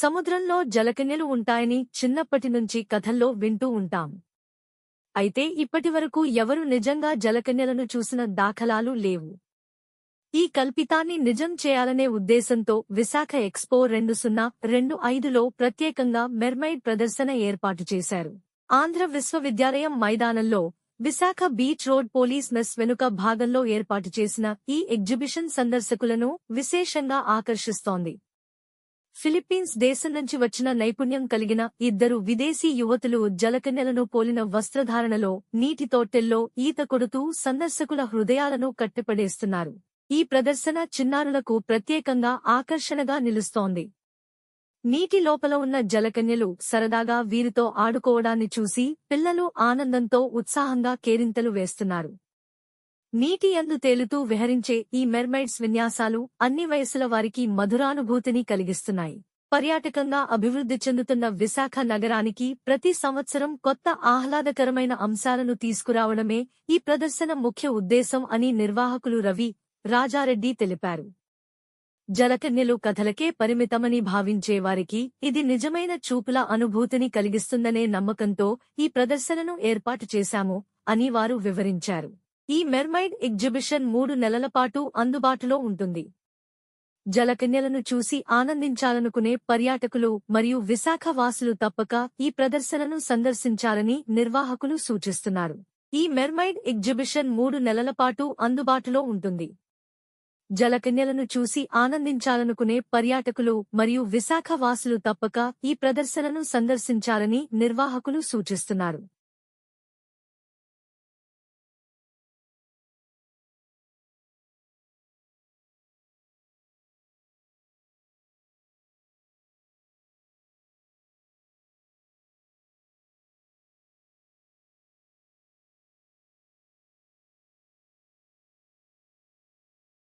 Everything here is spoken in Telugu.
సముద్రంలో జలకన్యలు ఉంటాయని చిన్నప్పటి నుంచి కథల్లో వింటూ ఉంటాం. అయితే ఇప్పటివరకు ఎవరు నిజంగా జలకన్యలను చూసిన దాఖలాలు లేవు. ఈ కల్పితాన్ని నిజం చేయాలనే ఉద్దేశంతో విశాఖ ఎక్స్పో రెండు సున్నా రెండు ఐదులో ప్రత్యేకంగా మెర్మైడ్ ప్రదర్శన ఏర్పాటు చేశారు. ఆంధ్ర విశ్వవిద్యాలయం మైదానంలో Visakha beach road police mess వెనుక భాగంలో ఏర్పాటు చేసిన ఈ ఎగ్జిబిషన్ సందర్శకులను విశేషంగా ఆకర్షిస్తోంది. ఫిలిప్పీన్స్ దేశం నుంచి వచ్చిన నైపుణ్యం కలిగిన ఇద్దరు విదేశీ యువతులు జలకన్యలను పోలిన వస్త్రధారణలో నీటి తోటెల్లో ఈత కొడుతూ సందర్శకుల హృదయాలను కట్టిపడేస్తున్నారు. ఈ ప్రదర్శన చిన్నారులకు ప్రత్యేకంగా ఆకర్షణగా నిలుస్తోంది. నీటి లోపల ఉన్న జలకన్యలు సరదాగా వీరితో ఆడుకోవడాన్ని చూసి పిల్లలు ఆనందంతో ఉత్సాహంగా కేరింతలు వేస్తున్నారు. నీటి యందు తేలుతూ విహరించే ఈ మెర్మైడ్స్ విన్యాసాలు అన్ని వయసుల వారికి మధురానుభూతిని కలిగిస్తున్నాయి. పర్యాటకంగా అభివృద్ధి చెందుతున్న విశాఖ నగరానికి ప్రతి సంవత్సరం కొత్త ఆహ్లాదకరమైన అంశాలను తీసుకురావడమే ఈ ప్రదర్శన ముఖ్య ఉద్దేశం అని నిర్వాహకులు రవి రాజారెడ్డి తెలిపారు. జలకన్యలు కథలకే పరిమితమని భావించే వారికి ఇది నిజమైన చూపుల అనుభూతిని కలిగిస్తుందనే నమ్మకంతో ఈ ప్రదర్శనను ఏర్పాటు చేశాము అని వారు వివరించారు. ఈ మెర్మైడ్ ఎగ్జిబిషన్ మూడు నెలల పాటు అందుబాటులో ఉంటుంది. జలకన్యలను చూసి ఆనందించాలనుకునే పర్యాటకులు మరియు విశాఖ వాసులు తప్పక ఈ ప్రదర్శనను సందర్శించాలని నిర్వాహకులు సూచిస్తున్నారు. ఈ మెర్మైడ్ ఎగ్జిబిషన్ మూడు నెలల పాటు అందుబాటులో ఉంటుంది. జలకన్యలను చూసి ఆనందించాలనుకునే పర్యాటకులు మరియు విశాఖ వాసులు తప్పక ఈ ప్రదర్శనను సందర్శించాలని నిర్వాహకులు సూచిస్తున్నారు.